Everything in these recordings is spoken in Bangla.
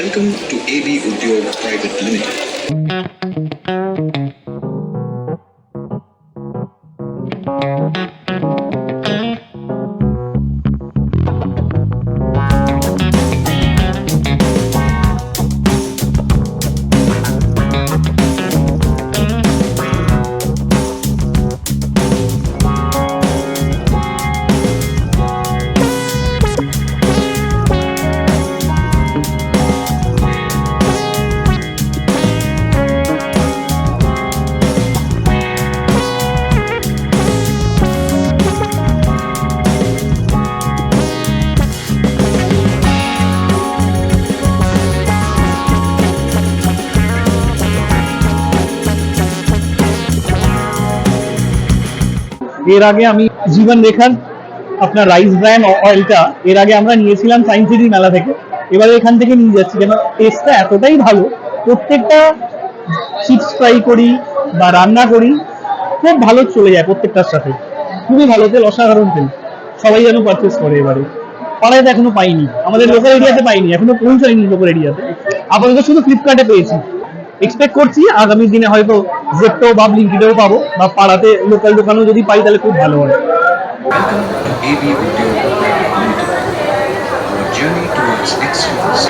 Welcome to AB Udyog Private Limited. এর আগে আমি জীবন রেখার আপনার রাইস ব্র্যান্ড অয়েলটা এর আগে আমরা নিয়েছিলাম সায়েন্স সিটি মেলা থেকে। এবারে এখান থেকে নিয়ে যাচ্ছি। কেন? টেস্টটা এতটাই ভালো। প্রত্যেকটা চিপস ফ্রাই করি বা রান্না করি, খুব ভালো চলে যায় প্রত্যেকটার সাথে। খুবই ভালো, তেল অসাধারণ তেল। সবাই যেন পারচেস করে এবারে। পাড়ায় এখনও পাইনি। আমাদের লোকাল এরিয়াতে পাইনি, এখনও পৌঁছায়নি লোকাল এরিয়াতে আপাতত শুধু ফ্লিপকার্টে পেয়েছি। এক্সপেক্ট করছি আগামী দিনে হয়তো জেপটো বা ব্লিঙ্কিটেও পাবো বা পাড়াতে লোকাল দোকানেও যদি পাই তাহলে খুব ভালো হয় Welcome to AB Udyog Private Limited. Our journey towards excellence.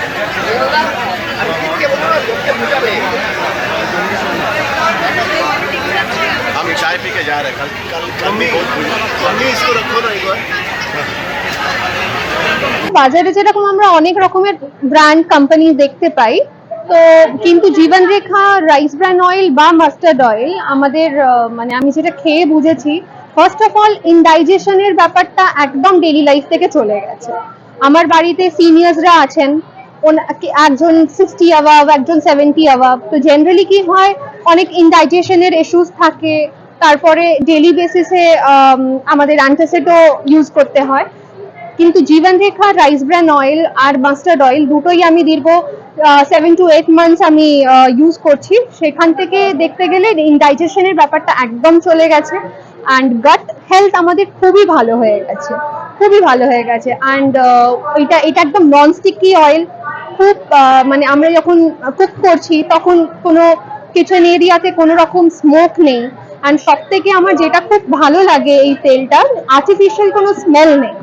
हम चाय पी के जा रहे हैं कल कल कल भी बहुत मम्मी इसको रखो ना एक बार বাজারে যেরকম আমরা অনেক রকমের ব্র্যান্ড কোম্পানি দেখতে পাই তো কিন্তু Jibon Rekha rice brand oil বা মাস্টার্ড অয়েল আমাদের মানে আমি যেটা খেয়ে বুঝেছি। ফার্স্ট অফ অল ইনডাইজেশনের ব্যাপারটা একদম ডেলি লাইফ থেকে চলে গেছে। আমার বাড়িতে সিনিয়র্সরা আছেন একজন সিক্সটি অ্যাভাব একজন সেভেন্টি অ্যাভাব তো জেনারেলি কি হয়, অনেক ইনডাইজেশনের ইস্যুস থাকে। তারপরে ডেলি বেসিসে আমাদের অ্যান্টাসিডও ইউজ করতে হয়। কিন্তু Jibon Rekha rice bran oil আর মাস্টার্ড অয়েল দুটোই আমি দীর্ঘ সেভেন টু এইট মান্থস আমি ইউজ করছি। সেখান থেকে দেখতে গেলে ইনডাইজেশনের ব্যাপারটা একদম চলে গেছে। অ্যান্ড গাট হেলথ আমাদের খুবই ভালো হয়ে গেছে। খুবই ভালো হয়ে গেছে। অ্যান্ড এটা এটা একদম নন স্টিকি অয়েল খুব মানে আমরা যখন কুক করছি, তখন কোনো কিচেন এরিয়াতে কোনো রকম স্মোক নেই। অ্যান্ড সব থেকে আমার যেটা খুব ভালো লাগে এই তেলটা আর্টিফিশিয়াল কোনো স্মেল নেই।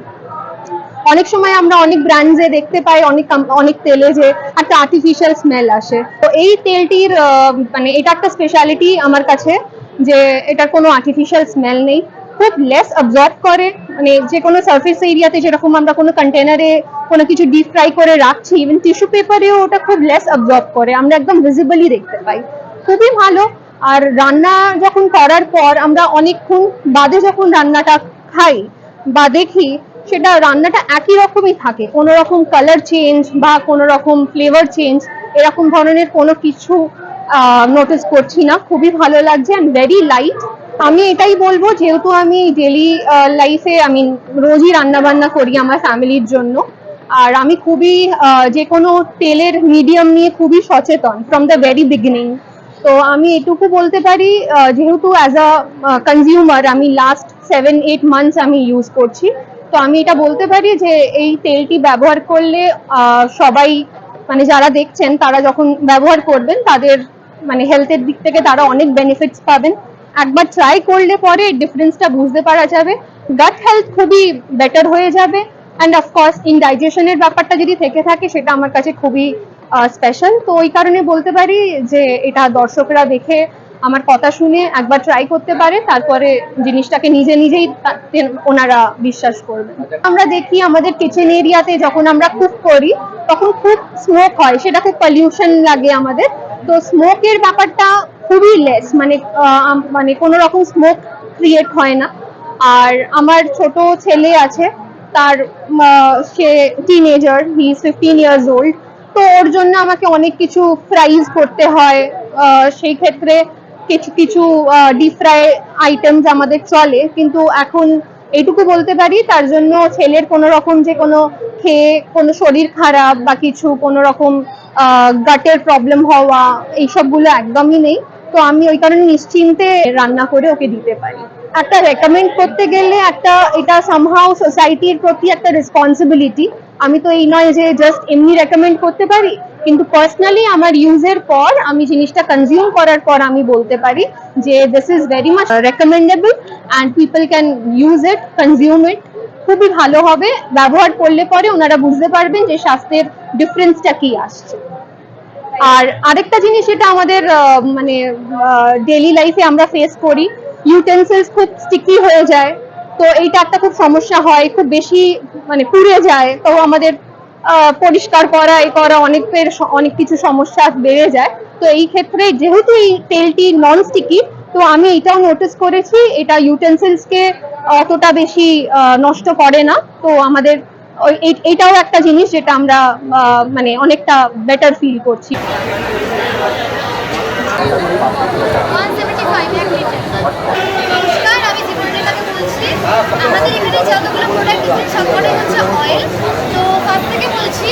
অনেক সময় আমরা অনেক ব্র্যান্ডসে দেখতে পাই, অনেক অনেক তেলে যে একটা আর্টিফিশিয়াল স্মেল আসে। তো এই তেলটির মানে এটা একটা স্পেশালিটি আমার কাছে যে এটার কোনো আর্টিফিশিয়াল স্মেল নেই। খুব লেস অবজর্ভ করে মানে যে কোনো সার্ফেস এরিয়াতে যেরকম আমরা কোনো কন্টেনারে কোনো কিছু ডিপ ফ্রাই করে রাখছি ইভেন টিস্যু পেপারেও ওটা খুব লেস অবজর্ভ করে। আমরা একদম ভিজিবলি দেখতে পাই। খুবই ভালো। আর রান্না যখন করার পর আমরা অনেকক্ষণ বাদে যখন রান্নাটা খাই, বা দেখি সেটা রান্নাটা একই রকমই থাকে। কোনো রকম কালার চেঞ্জ বা কোনো রকম ফ্লেভার চেঞ্জ এরকম ধরনের কোনো কিছু নোটিস করছি না। খুবই ভালো লাগছে অ্যান্ড ভেরি লাইট আমি এটাই বলব, যেহেতু আমি ডেলি লাইফে আমি রোজই রান্না বান্না করি আমার ফ্যামিলির জন্য। আর আমি খুবই যে কোনো তেলের মিডিয়াম নিয়ে খুবই সচেতন ফ্রম দ্য ভেরি বিগিনিং তো আমি এটুকু বলতে পারি যেহেতু অ্যাজ আ কনজিউমার আমি লাস্ট সেভেন এইট মান্থস আমি ইউজ করছি। তো আমি এটা বলতে পারি যে এই তেলটি ব্যবহার করলে সবাই মানে যারা দেখছেন, তারা যখন ব্যবহার করবেন, তাদের মানে হেলথের দিক থেকে তারা অনেক বেনিফিটস পাবেন। একবার ট্রাই করলে পরে ডিফারেন্সটা বুঝতে পারা যাবে। গাট হেলথ খুবই বেটার হয়ে যাবে। অ্যান্ড অফকোর্স ইনডাইজেশনের ব্যাপারটা যদি থেকে থাকে, সেটা আমার কাছে খুবই স্পেশাল তো ওই কারণে বলতে পারি যে এটা দর্শকরা দেখে আমার কথা শুনে একবার ট্রাই করতে পারে, তারপরে জিনিসটাকে নিজে নিজেই ওনারা বিশ্বাস করবেন আমরা দেখি আমাদের কিচেন এরিয়াতে যখন আমরা কুক করি, তখন খুব স্মোক হয় সেটা খুব পলিউশন লাগে আমাদের। তো স্মোকের ব্যাপারটা খুবই লেস মানে মানে কোনো রকম স্মোক ক্রিয়েট হয় না। আর আমার ছোট ছেলে আছে, তার সে teenager he is fifteen years old তো ওর জন্য আমাকে অনেক কিছু ফ্রাইজ করতে হয় সেই ক্ষেত্রে কিছু কিছু ডিপ ফ্রাই আইটেমস আমাদের চলে, কিন্তু এখন এইটুকু বলতে পারি, তার জন্য ছেলের কোনো রকম যে কোনো খেয়ে, কোনো শরীর খারাপ বা কিছু কোনো রকম গাটের প্রবলেম হওয়া, এইসবগুলো একদমই নেই। তো আমি ওই কারণে নিশ্চিন্তে রান্না করে ওকে দিতে পারি। একটা রেকমেন্ড করতে গেলে একটা এটা সামহাও সোসাইটির প্রতি একটা রেসপন্সিবিলিটি আমি তো এই নয় যে জাস্ট এমনি রেকমেন্ড করতে পারি, কিন্তু পার্সোনালি আমার ইউজের পর আমি জিনিসটা কনজিউম করার পর আমি বলতে পারি যে this is very much recommendable and people can use it consume it খুবই ভালো হবে। ব্যবহার করলে পরে ওনারা বুঝতে পারবেন যে স্বাস্থ্যের ডিফারেন্সটা কি আসছে। আর আরেকটা জিনিস এটা আমাদের মানে ডেলি লাইফে আমরা ফেস করি ইউটেন্সিলস খুব স্টিকি হয়ে যায়, তো এইটা একটা খুব সমস্যা হয়, খুব বেশি মানে পুড়ে যায়, তো আমাদের পরিষ্কার করা এই করা অনেকের অনেক কিছু সমস্যা বেড়ে যায়, তো এই ক্ষেত্রে যেহেতু এই তেলটি নন স্টিকি তো আমি এটাও নোটিস করেছি, এটা ইউটেন্সিলস কে অতটা বেশি নষ্ট করে না, তো আমাদের এইটাও একটা জিনিস যেটা আমরা মানে অনেকটা বেটার ফিল করছি। আমাদের এখানে যতগুলো প্রোডাক্ট দিচ্ছেন সবকটাই হচ্ছে অয়েল তো ফার্স্ট থেকে বলছি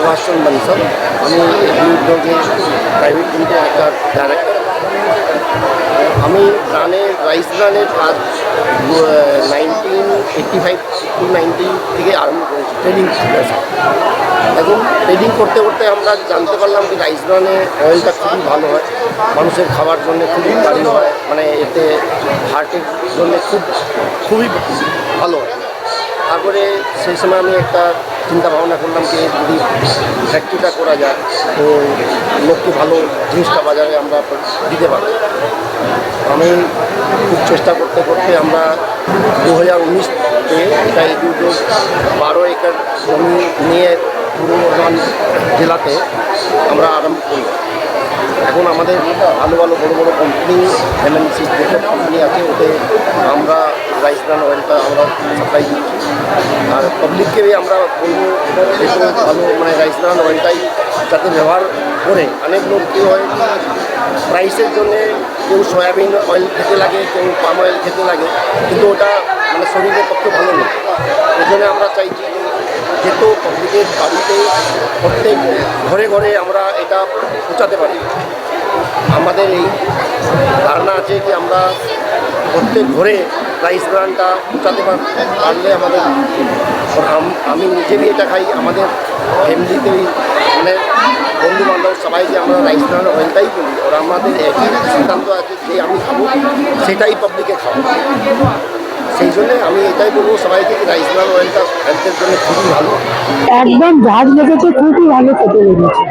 আমার নাম সুভাষ চন্দ্র বানসাল আমি এই উদ্যোগে প্রাইভেট লিমিটেড একটা ডাইরেক্টর আমি রানের রাইস রানের কাজ nineteen eighty five to nineteen থেকে আরম্ভ করেছি। ট্রেডিং এখন ট্রেডিং করতে করতে আমরা জানতে পারলাম যে রাইস রানে অয়েলটা খুবই ভালো হয়। মানুষের খাবার জন্য খুবই ভালো হয়। মানে এতে হার্টের জন্য খুব খুবই ভালো হয়। তারপরে সেই সময় আমি একটা চিন্তা ভাবনা করলাম যে যদি ফ্যাক্টরিটা করা যায়, তো লোককে ভালো জিনিসটা বাজারে আমরা দিতে পারব? আমি খুব চেষ্টা করতে করতে আমরা দু হাজার উনিশে এটা এই দুটো বারো একর জমি নিয়ে পূর্ব বর্ধমান জেলাতে আমরা আরম্ভ করি এখন আমাদের ভালো ভালো বড়ো বড়ো কোম্পানি এমএনসি যেসব কোম্পানি আছে, ওতে আমরা রাইস ব্রান অয়েলটা আমরা সাপ্লাই দিচ্ছি। আর পাবলিককে আমরা বলব, একটু ভালো মানে রাইস ব্রান অয়েলটাই যাতে ব্যবহার করে। অনেক লোক কী হয় প্রাইসের জন্যে কেউ সয়াবিন অয়েল খেতে লাগে, কেউ পাম অয়েল খেতে লাগে, কিন্তু ওটা মানে শরীরের পক্ষে ভালো নয়। এই জন্য আমরা চাইছি যেহেতু পাবলিকের বাড়িতে প্রত্যেক ঘরে ঘরে আমরা এটা পৌঁছাতে পারি। আমাদের এই ধারণা আছে যে আমরা প্রত্যেক ঘরে রাইস ব্রানটা পৌঁছাতে পার- পারলে আমাদের আম- আমি নিজেরই এটা খাই আমাদের ফ্যামিলিতেই মানে বন্ধু বান্ধব সবাই যে আমরা রাইস ব্রান অয়েলটাই বলি ওরা আমাদের একই সিদ্ধান্ত আছে যে আমি খাবো সেটাই পাবলিকে খাবো সেই জন্যে আমি এটাই বলবো সবাইকে যে রাইস ব্রান অয়েলটা হেলথের জন্য খুবই ভালো एकदम झाज লেগেছে খুবই ভালো খেতে লেগেছে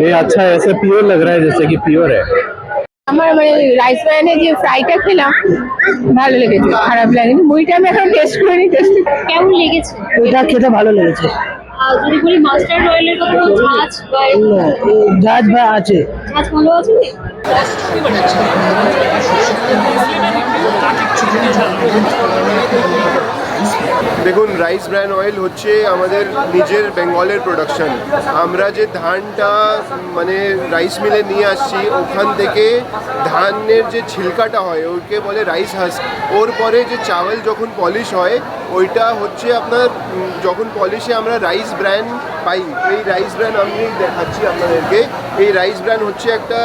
ये अच्छा है ऐसे प्योर लग रहा है जैसे कि प्योर है আমার মানে রাইস ব্র্যান্ডের যে ফ্রাইটা খেলাম ভালো লেগেছে খারাপ লাগেনি। মুড়িটা আমি এখন টেস্ট করিনি টেস্ট কেমন লেগেছে? এটা খেতে ভালো লেগেছে। যদি বলি মাস্টার্ড অয়েলের কথা ঝাঁজ বা ভাই আছে। ঝাঁজ ভালো আছে? দেখুন রাইস ব্র্যান অয়েল হচ্ছে আমাদের নিজের বেঙ্গলের প্রোডাকশন আমরা যে ধানটা মানে রাইস মিলে নিয়ে আসছি, ওখান থেকে ধানের যে ছিলকাটা হয়, ওকে বলে রাইস হাস্ক ওর পরে যে চাওয়াল যখন পলিশ হয়, ওইটা হচ্ছে আপনার যখন পলিশে আমরা রাইস ব্র্যান পাই, এই রাইস ব্র্যান আমি দেখাচ্ছি আপনাদেরকে। এই রাইস ব্র্যান হচ্ছে একটা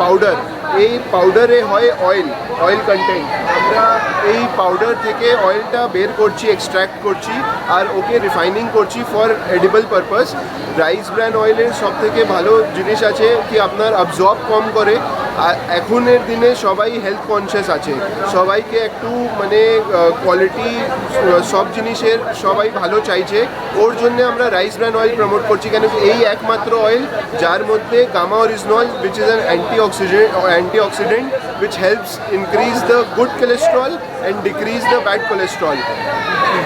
পাউডার এই পাউডারে হয় অয়েল অয়েল কন্টেন্ট আমরা এই পাউডার থেকে অয়েলটা বের করছি এক্সট্র্যাক্ট করছি আর ওকে রিফাইনিং করছি for edible purpose rice brand অয়েলের সব থেকে ভালো জিনিস আছে কি আপনার অবজর্ব কম করে এখনের দিনে সবাই হেলথ কনসিয়াস আছে। সবাইকে একটু মানে কোয়ালিটি সব জিনিসের সবাই ভালো চাইছে। ওর জন্য আমরা রাইস ব্র্যান্ড অয়েল প্রমোট করছি কেন? এই একমাত্র অয়েল যার মধ্যে gamma oryzanol which is an antioxidant antioxidant which helps increase the good cholesterol and decrease the bad cholesterol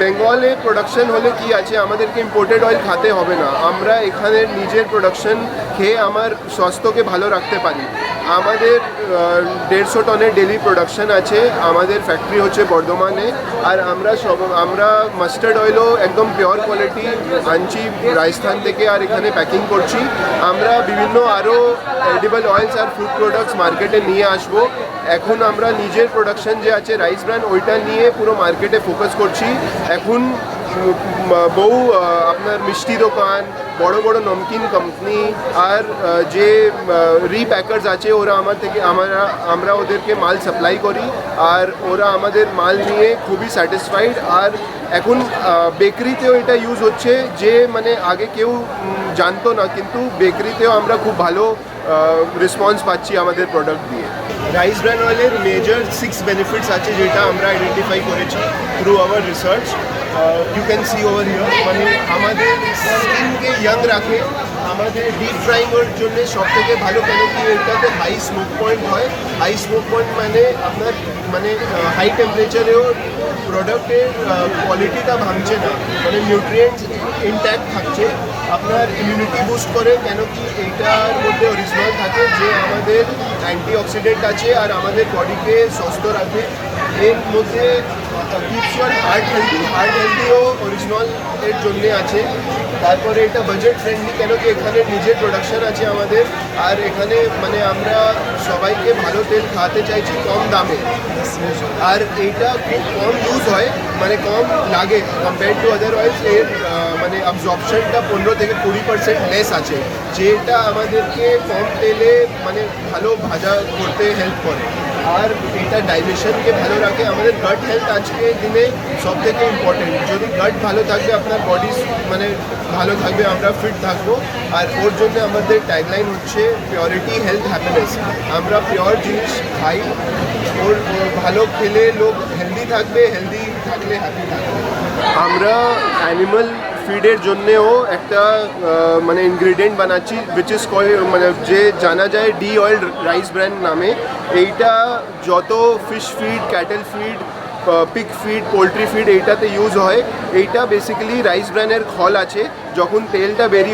বেঙ্গলে প্রোডাকশন হলে কি আছে? আমাদেরকে ইম্পোর্টেড অয়েল খেতে হবে না। আমরা এখানে নিজের প্রোডাকশন খেয়ে আমার স্বাস্থ্যকে ভালো রাখতে পারি। আমাদের দেড়শো টনের ডেলি প্রোডাকশন আছে। আমাদের ফ্যাক্টরি হচ্ছে বর্ধমানে। আর আমরা সব, আমরা মাস্টার্ড অয়েলও একদম পিওর কোয়ালিটি আনছি রাজস্থান থেকে আর এখানে প্যাকিং করছি। আমরা বিভিন্ন আরও এডিবল অয়েলস আর ফুড প্রোডাক্টস মার্কেটে নিয়ে আসব। এখন আমরা নিজের প্রোডাকশন যে আছে রাইস ব্র্যান্ড ওইটা নিয়ে পুরো মার্কেটে ফোকাস করছি। এখন বহু আপনার মিষ্টি দোকান, বড় বড় নমকিন কোম্পানি আর যে রিপ্যাকার্স আছে, ওরা আমার থেকে, আমরা আমরা ওদেরকে মাল সাপ্লাই করি, আর ওরা আমাদের মাল নিয়ে খুবই স্যাটিসফাইড আর এখন বেকারিতেও এটা ইউজ হচ্ছে, যে মানে আগে কেউ জানতো না, কিন্তু বেকারিতেও আমরা খুব ভালো রেসপন্স পাচ্ছি আমাদের প্রোডাক্ট দিয়ে। রাইস ব্র্যান্ড অয়েলের মেজর সিক্স বেনিফিটস আছে, যেটা আমরা আইডেন্টিফাই করেছি through our research you can see over here মানে আমাদের স্কিনকে ইয়াং রাখে। আমাদের ডিপ ফ্রাইংয়ের জন্য সব থেকে ভালো কেন কি এটাতে হাই স্মোক পয়েন্ট হয়। হাই স্মোক পয়েন্ট মানে আপনার মানে হাই টেম্পারেচারেও প্রোডাক্টের কোয়ালিটিটা ভাঙছে না। মানে নিউট্রিয়েন্টস ইনট্যাক্ট থাকছে। আপনার ইমিউনিটি বুস্ট করে কেন কি এইটার মধ্যে অরিজিনাল থাকে যে আমাদের অ্যান্টি অক্সিডেন্ট আছে আর আমাদের বডিকে সুস্থ রাখে। এর মধ্যে keeps your heart healthy heart হেলদিও oryzanol এর জন্য আছে। তারপরে এটা বাজেট ফ্রেন্ডলি কেন কি এখানে নিজের প্রোডাকশন আছে আমাদের। আর এখানে মানে আমরা সবাইকে ভালো তেল খাওয়াতে চাইছি কম দামে। আর এইটা খুব কম ইউজ হয়। মানে কম লাগে কম্পেয়ার টু আদার অয়েলস এর মানে অবজর্পশনটা পনেরো থেকে কুড়ি পার্সেন্ট লেস আছে, যেটা আমাদেরকে কম তেলে মানে ভালো ভাজা করতে হেল্প করে। আর এটা ডাইজেশনকে ভালো রাখে। আমাদের গাট হেলথ আজকে দিনে সব থেকে ইম্পর্টেন্ট যদি গাট ভালো থাকবে, আপনার বডি মানে ভালো থাকবে, আমরা ফিট থাকব। আর ওর জন্য আমাদের ট্যাগলাইন হচ্ছে পিওরিটি হেলথ হ্যাপিনেস আমরা পিওর জিনিস খাই। ওর ভালো খেলে লোক হেলদি থাকবে হেলদি আমরা অ্যানিমাল ফিডের জন্যেও একটা মানে ইনগ্রিডিয়েন্ট বানাচ্ছি উইচ ইজ কল মানে যে জানা যায় ডি অয়েল রাইস ব্র্যান্ড নামে। এইটা যত fish feed cattle feed pig feed poultry feed এইটাতে ইউজ হয়। এইটা বেসিক্যালি রাইস ব্র্যানের খল আছে। যখন তেলটা বেরি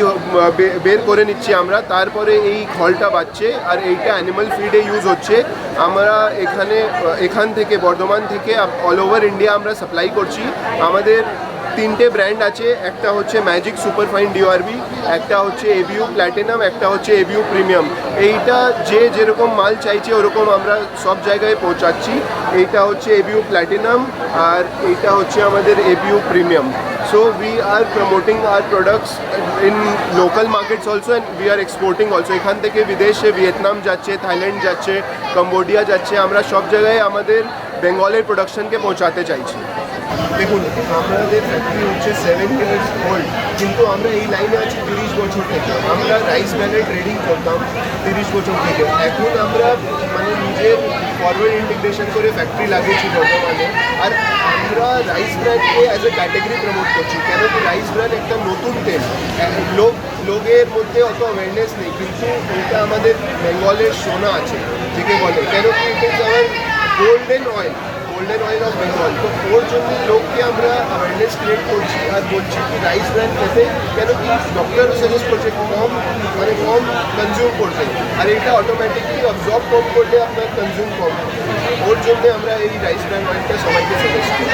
বের করে নিচ্ছি আমরা, তারপরে এই খলটা বাচ্চে আর এইটা অ্যানিমাল ফিডে ইউজ হচ্ছে। আমরা এখানে এখান থেকে, বর্ধমান থেকে অল ওভার ইন্ডিয়া আমরা সাপ্লাই করছি। আমাদের তিনটে ব্র্যান্ড আছে, একটা হচ্ছে ম্যাজিক সুপারফাইন ডিওআরবি একটা হচ্ছে এবিউ প্ল্যাটিনাম একটা হচ্ছে এবিউ প্রিমিয়াম এইটা যে যেরকম মাল চাইছে ওরকম আমরা সব জায়গায় পৌঁছাচ্ছি। এইটা হচ্ছে এবিউ প্ল্যাটিনাম আর এইটা হচ্ছে আমাদের এবিউ premium so we are promoting our products in local markets also and we are exporting also এখান থেকে বিদেশে ভিয়েতনাম যাচ্ছে, থাইল্যান্ড যাচ্ছে, কম্বোডিয়া যাচ্ছে, আমরা সব জায়গায় আমাদের বেঙ্গলের প্রোডাকশনকে পৌঁছাতে চাইছি। দেখুন, আমাদের ফ্যাক্টরি হচ্ছে সেভেন ইয়ার্স ওল্ড কিন্তু আমরা এই লাইনে আছি তিরিশ বছর থেকে। আমরা রাইস ব্যানের ট্রেডিং করতাম তিরিশ বছর থেকে। এখন আমরা মানে নিজের ফরওয়ার্ড ইন্টিগ্রেশন করে ফ্যাক্টরি লাগিয়েছি বর্তমানে। আর আমরা রাইস ব্র্যান্ডকে অ্যাজ এ ক্যাটাগরি প্রমোট করছি। কেন কি রাইস ব্র্যান্ড একটা নতুন তেল। লোক, লোকের মধ্যে অত অ্যাওয়ারনেস নেই, কিন্তু এটা আমাদের বেঙ্গলের সোনা আছে, যেকে বলে। কেন কি it is our golden oil golden oil of Bengal তো ওর জন্য লোককে আমরা অ্যাওয়ারনেস ক্রিয়েট করছি আর বলছি কি রাইস ব্র্যান্ড খেতে কেন কি ডক্টর সাজেস্ট করছে কম মানে কম কনজিউম করতে আর এটা অটোমেটিকলি অবজর্ব কম করলে আপনার কনজিউম কম হবে। ওর জন্য আমরা এই রাইস ব্র্যান্ড অয়েলটা সবাইকে সাজেস্ট করি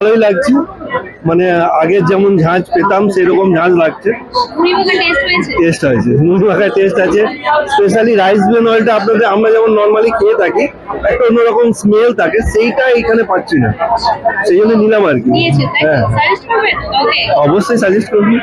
ভালোই লাগছে। মানে আগের যেমন ঝাঁজ পেতাম সেরকম ঝাঁজ লাগছে। টেস্ট হয়েছে। নুন মাখায় টেস্ট আছে। স্পেশালি রাইস ব্রেন অয়েলটা আপনাদের আমরা যেমন নর্মালি খেয়ে থাকি একটা অন্যরকম স্মেল থাকে সেইটা এখানে পাচ্ছি না। সেই জন্য নিলাম আর কি। হ্যাঁ। অবশ্যই সাজেস্ট করবি।